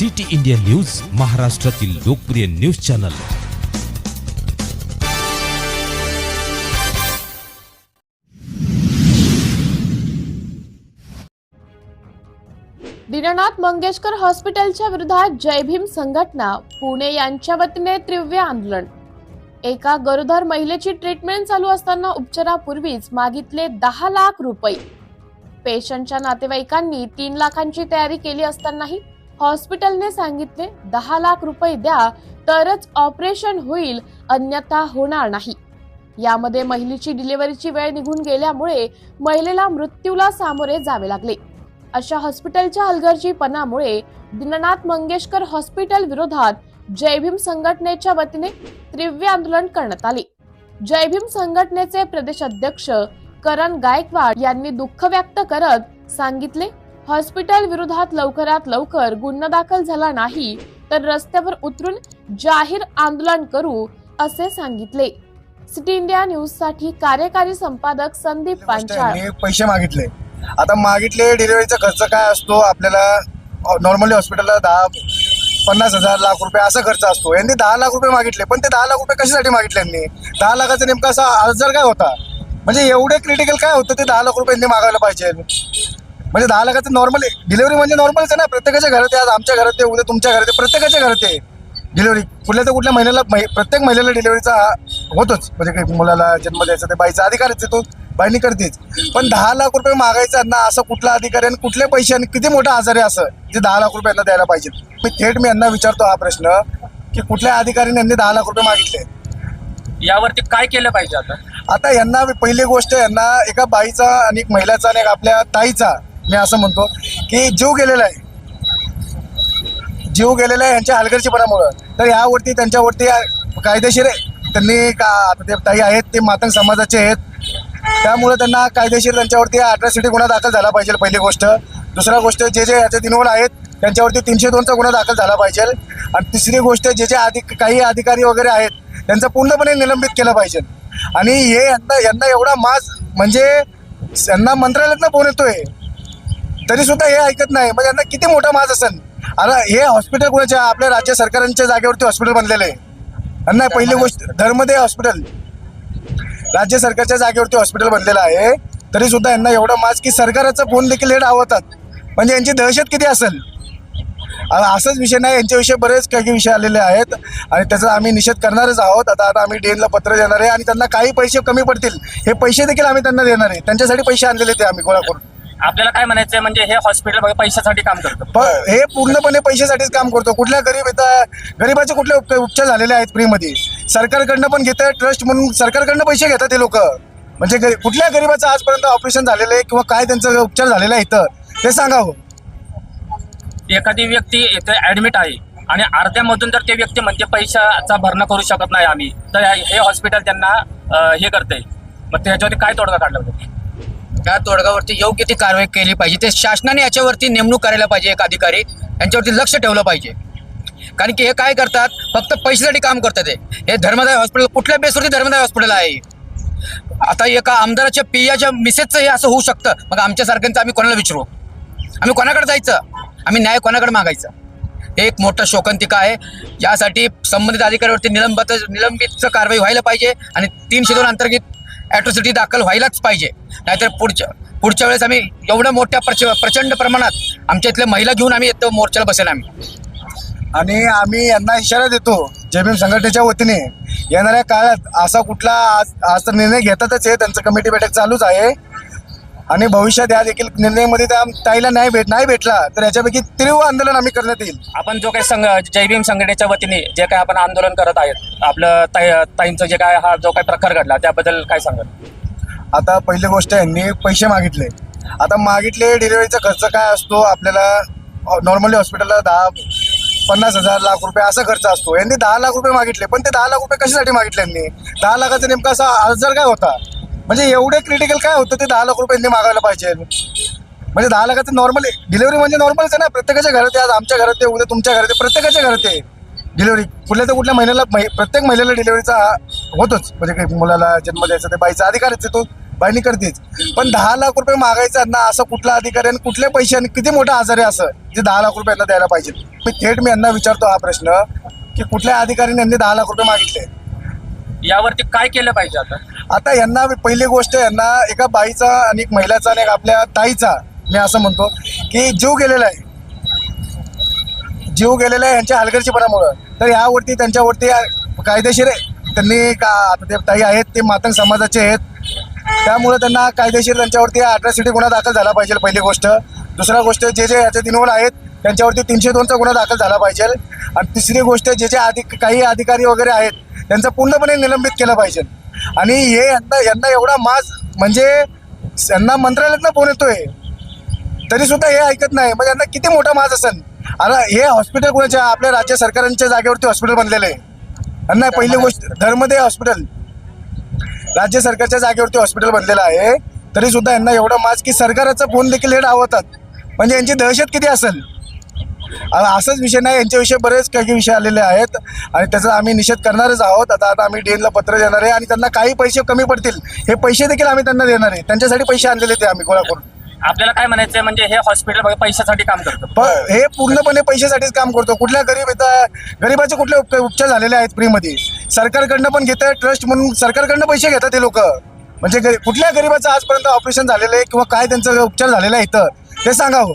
City India news महाराष्ट्रातील लोकप्रिय news channel. Dinanath Mangeshkar हॉस्पिटलच्या विरोधात जय भीम संघटना पुणे यांच्या वतीने तीव्र आंदोलन. एका गरोदर महिलेची ट्रीटमेंट चालू असताना उपचारापूर्वीच मागितले दहा लाख रुपये. पेशंटच्या नातेवाईकांनी तीन लाखांची तयारी केली असतानाही हॉस्पिटलने सांगितले दहा लाख रुपये द्या तरच ऑपरेशन होईल अन्यथा होणार नाही. यामध्ये महिलेची डिलिव्हरीची वेळ निघून गेल्यामुळे महिलेला मृत्यूला सामोरे जावे लागले. अशा हॉस्पिटलच्या हलगर्जीपणामुळे दीननाथ मंगेशकर हॉस्पिटल विरोधात जयभीम संघटनेच्या वतीने तीव्र आंदोलन करण्यात आले. जयभीम संघटनेचे प्रदेश अध्यक्ष करण गायकवाड यांनी दुःख व्यक्त करत सांगितले हॉस्पिटल विरोधात लवकरात लवकर गुन्हा दाखल झाला नाही तर रस्त्यावर उतरून जाहीर आंदोलन करू असे सांगितले. सिटी इंडिया न्यूजसाठी कार्यकारी संपादक संदीप पांचाळ. यांनी पैसे मागितले. आता मागितले डिलिव्हरीचा खर्च काय असतो? आपल्याला नॉर्मली हॉस्पिटलला दहा पन्नास हजार लाख रुपये असा खर्च असतो. यांनी दहा लाख रुपये मागितले पण ते दहा लाख रुपये कशासाठी मागितले यांनी? दहा लाखाचा नेमका असा आजार काय होता? म्हणजे एवढे क्रिटिकल काय होतं ते दहा लाख रुपये यांनी मागायला पाहिजे? म्हणजे दहा लाखाचं नॉर्मल डिलिव्हरी म्हणजे नॉर्मलच आहे ना. प्रत्येकाच्या घरात आहे. आज आमच्या घरात आहे. उद्या तुमच्या घरात आहे. प्रत्येकाच्या घरात आहे. डिलिव्हरी कुठल्या तर कुठल्या महिन्याला प्रत्येक महिलेला डिलिव्हरीचा होतोच. म्हणजे काही मुलाला जन्म द्यायचा ते बाईचा अधिकारच आहे. तो बाईनी करतेच. पण दहा लाख रुपये मागायचा ना असं कुठला अधिकारी आणि कुठले पैसे आणि किती मोठा आजार आहे असं जे दहा लाख रुपये यांना द्यायला पाहिजे मी थेट मी यांना विचारतो हा प्रश्न की कुठल्या अधिकाऱ्याने यांनी दहा लाख रुपये मागितले? यावरती काय केलं पाहिजे आता? आता यांना पहिली गोष्ट यांना एका बाईचा आणि एक महिलाचा आणि एक आपल्या ताईचा मी असं म्हणतो की जीव गेलेला आहे. जीव गेलेला आहे यांच्या हलगर्जीपणामुळं. तर यावरती त्यांच्यावरती कायदेशीर त्यांनी का ते ताई आहेत ते मातंग समाजाचे आहेत. त्यामुळे त्यांना कायदेशीर त्यांच्यावरती अट्रॅसिटी गुन्हा दाखल झाला पाहिजे पहिली गोष्ट. दुसरा गोष्ट जे जे याचे इन्व्हॉल्व आहेत त्यांच्यावरती तीनशे दोनचा गुन्हा दाखल झाला पाहिजे. आणि तिसरी गोष्ट जे जे अधिक काही अधिकारी वगैरे आहेत त्यांचं पूर्णपणे निलंबित केलं पाहिजे. आणि हे यांना यांना एवढा मास म्हणजे यांना मंत्रालयातनं फोन येतोय. तरी सुद्धा हे ऐकत नाही. म्हणजे यांना किती मोठा माज असेल? आता हे हॉस्पिटल कुणाच्या आपल्या राज्य सरकारांच्या जागेवरती हॉस्पिटल बनलेलं आहे. यांना पहिली गोष्ट धर्मदे हॉस्पिटल राज्य सरकारच्या जागेवरती हॉस्पिटल बनलेलं आहे. तरी सुद्धा यांना एवढं माज की सरकाराचा फोन देखील हे डावतात. म्हणजे यांची दहशत किती असेल? असंच विषय नाही. यांच्याविषयी बरेच काही विषय आलेले आहेत. आणि त्याचा आम्ही निषेध करणारच आहोत. आता आता आम्ही डीएनला पत्र देणार आहे आणि त्यांना काही पैसे कमी पडतील. हे पैसे देखील आम्ही त्यांना देणार आहे. त्यांच्यासाठी पैसे आणलेले ते आम्ही गोळा करून आपल्याला काय म्हणायचंय म्हणजे हे हॉस्पिटल पैशासाठी काम करतं. प- हे पूर्णपणे पैशासाठीच काम करतो. कुठल्या गरीब येतात गरीबाचे कुठले उप- उपचार झालेले आहेत फ्रीमध्ये सरकारकडनं पण घेत ट्रस्ट म्हणून सरकारकडनं पैसे घेतात ते लोक. म्हणजे गरी- कुठल्या गरीबाचं आजपर्यंत ऑपरेशन झालेलं आहे किंवा काय त्यांचं उपचार झालेला आहे इथं? ते सांगावं एखादी व्यक्ती इथे ऍडमिट आहे आणि अर्ध्यामधून जर ते व्यक्ती म्हणते पैशाचा भरणा करू शकत नाही आम्ही तर हे हॉस्पिटल त्यांना अं, हे करते मग त्याच्यावरती काय तोडगा काढला पाहिजे त्या तोडगावरती योग्य ती कारवाई केली पाहिजे. ते शासनाने याच्यावरती नेमणूक करायला पाहिजे एक अधिकारी. यांच्यावरती लक्ष ठेवलं पाहिजे. कारण की हे काय करतात? फक्त पैशासाठी काम करतात हे. हे धर्मदाय हॉस्पिटल कुठल्या बेसवरती धर्मदाय हॉस्पिटल आहे? आता एका आमदाराच्या पियाच्या मिसेसचं हे असं होऊ शकतं. मग आमच्यासारख्यांचं आम्ही कोणाला विचारू? आम्ही कोणाकडे जायचं? आम्ही न्याय कोणाकडे मागायचं? हे एक मोठं शोकांतिका आहे. यासाठी संबंधित अधिकाऱ्यावरती निलंबित निलंबित कारवाई व्हायला पाहिजे आणि तीनशे दोन अंतर्गत ॲट्रॉसिटी दाखल व्हायलाच पाहिजे. नाहीतर पुढच्या पुढच्या वेळेस आम्ही एवढ्या मोठ्या प्रच प्रचंड प्रमाणात आमच्या इथल्या महिला घेऊन आम्ही येतो मोर्चाला बसेल आम्ही. आणि आम्ही यांना इशारा देतो जयभीम संघटनेच्या वतीने. येणाऱ्या काळात असा कुठला आज आज तर निर्णय घेतातच आहे त्यांचं कमिटी बैठक चालूच आहे. आणि भविष्यात या देखील निर्णयामध्ये त्या ताईला नाही भेट नाही भेटला तर याच्यापैकी तीव्र आंदोलन आम्ही करण्यात येईल. आपण जो काही संघ जय भीम संघटनेच्या वतीने जे काही आपण आंदोलन करत आहेत आपलं ताई ताईंचं जे काय हा जो काही प्रकार घडला त्याबद्दल काय सांगाल? आता पहिली गोष्ट यांनी पैसे मागितले. आता मागितले डिलिव्हरीचा खर्च काय असतो? आपल्याला नॉर्मली हॉस्पिटलला दहा पन्नास हजार लाख रुपये असा खर्च असतो. यांनी दहा लाख रुपये मागितले पण ते दहा लाख रुपये कशासाठी मागितले यांनी? दहा लाखाचा नेमका असा आजार काय होता? म्हणजे एवढे क्रिटिकल काय होतं ते दहा लाख रुपयांनी मागायला पाहिजे. म्हणजे दहा लाखाचं नॉर्मल डिलिव्हरी म्हणजे नॉर्मलच आहे ना. प्रत्येकाच्या घरात आहे. आज आमच्या घरात आहे. उद्या तुमच्या घरात आहे. प्रत्येकाच्या घरात आहे. डिलिव्हरी कुठल्या तर कुठल्या महिन्याला प्रत्येक महिलेला डिलिव्हरीचा होतोच. म्हणजे काही मुलाला जन्म द्यायचा ते बाईचा अधिकारच आहे. तो करतेच. पण दहा लाख रुपये मागायचं ना असं कुठला अधिकारी आणि कुठल्या पैशाने किती मोठा आजार आहे असं जे दहा लाख रुपयांना द्यायला पाहिजे. मी थेट मी यांना विचारतो हा प्रश्न की कुठल्या अधिकाऱ्यांनी यांनी दहा लाख रुपये मागितले? यावरती काय केलं पाहिजे आता? आता यांना पहिली गोष्ट यांना एका बाईचा आणि एक महिलाचा आणि एक आपल्या ताईचा मी असं म्हणतो की जीव गेलेला आहे. जीव गेलेला आहे यांच्या हलगर्जीपणामुळं. तर यावरती त्यांच्यावरती कायदेशीर त्यांनी का आता ते ताई आहेत ते मातंग समाजाचे आहेत. त्यामुळे त्यांना कायदेशीर त्यांच्यावरती अट्रॅसिटी गुन्हा दाखल झाला पाहिजे पहिली गोष्ट. दुसरा गोष्ट जे जे याचे इन्व्हॉल्व आहेत त्यांच्यावरती तीनशे दोनचा गुन्हा दाखल झाला पाहिजे. आणि तिसरी गोष्ट जे जे अधिक काही अधिकारी वगैरे आहेत त्यांचं पूर्णपणे निलंबित केलं पाहिजे. आणि हे यांना यांना एवढा माज म्हणजे यांना मंत्रालयातनं फोन येतोय. तरी सुद्धा हे ऐकत नाही. म्हणजे यांना किती मोठा माज असेल? आता हे हॉस्पिटल कोणाच्या? आपल्या राज्य सरकारांच्या जागेवरती हॉस्पिटल बनलेलं आहे. यांना पहिली गोष्ट धर्मदे हॉस्पिटल राज्य सरकारच्या जागेवरती हॉस्पिटल बनलेलं आहे. तरी सुद्धा यांना एवढा माज की सरकाराचा फोन देखील हे डावतात. म्हणजे यांची दहशत किती असेल? आ- असंच विषय नाही यांच्याविषयी बरेच काही विषय आलेले आहेत. आणि त्याचा आम्ही निषेध करणारच आहोत. आता आता आम्ही डीएनला पत्र देणार आहे आणि त्यांना काही पैसे कमी पडतील. हे पैसे देखील आम्ही त्यांना देणार आहे. त्यांच्यासाठी पैसे आणलेले ते आम्ही गोळा करून आपल्याला काय म्हणायचंय म्हणजे हे हॉस्पिटल पैशासाठी काम करतं. हे पूर्णपणे पैशासाठीच काम करतो. कुठल्या गरीब येतं गरीबाचे कुठले उप- उपचार झालेले आहेत फ्रीमध्ये? सरकारकडनं पण घेत ट्रस्ट म्हणून सरकारकडनं पैसे घेतात हे लोक. म्हणजे कुठल्या गरीबाचं आजपर्यंत ऑपरेशन झालेलं आहे किंवा काय त्यांचा उपचार झालेला आहे इथं? ते सांगावं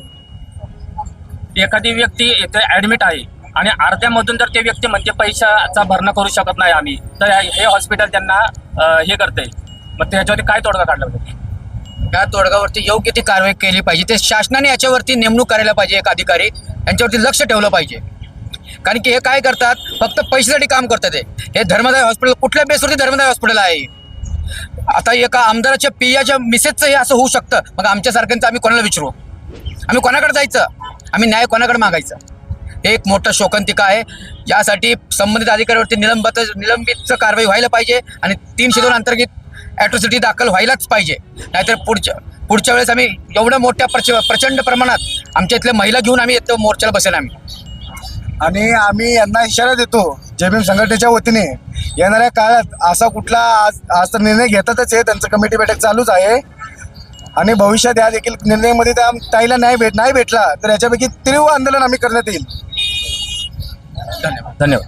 एखादी व्यक्ती इथे ॲडमिट आहे आणि अर्ध्यामधून जर ते व्यक्ती म्हणते पैशाचा भरणा करू शकत नाही आम्ही तर हे हॉस्पिटल त्यांना हे करते. मग त्याच्यावरती काय तोडगा काढला पाहिजे? त्या तोडगावरती योग्य ती कारवाई केली पाहिजे. ते शासनाने याच्यावरती नेमणूक करायला पाहिजे एक अधिकारी. यांच्यावरती लक्ष ठेवलं पाहिजे. कारण की हे काय करतात? फक्त पैशासाठी काम करतात हे. हे धर्मदाय हॉस्पिटल कुठल्या बेसवरती धर्मदाय हॉस्पिटल आहे? आता एका आमदाराच्या पियाच्या मिसेसचं हे असं होऊ शकतं. मग आमच्यासारख्यांचं आम्ही कोणाला विचारू? आम्ही कोणाकडे जायचं? आम्ही न्याय कोणाकडे मागायचं? हे एक मोठं शोकांतिका आहे. यासाठी संबंधित अधिकाऱ्यावरती निलंबित निलंबितचं कारवाई व्हायला पाहिजे आणि तीनशे दोन अंतर्गत ॲट्रॉसिटी दाखल व्हायलाच पाहिजे. नाहीतर पुढच्या पुढच्या वेळेस आम्ही एवढ्या मोठ्या प्रच प्रचंड प्रमाणात आमच्या इथल्या महिला घेऊन आम्ही येतो मोर्चाला बसेल आम्ही. आणि आम्ही यांना इशारा देतो जय संघटनेच्या वतीने. येणाऱ्या काळात असा कुठला आज आज तर निर्णय घेतातच आहे त्यांचं कमिटी बैठक चालूच आहे. आणि भविष्यात या देखील निर्णयामध्ये त्या ताईला नाही भेट नाही भेटला तर याच्यापैकी तीव्र आंदोलन आम्ही करण्यात येईल. धन्यवाद. धन्यवाद.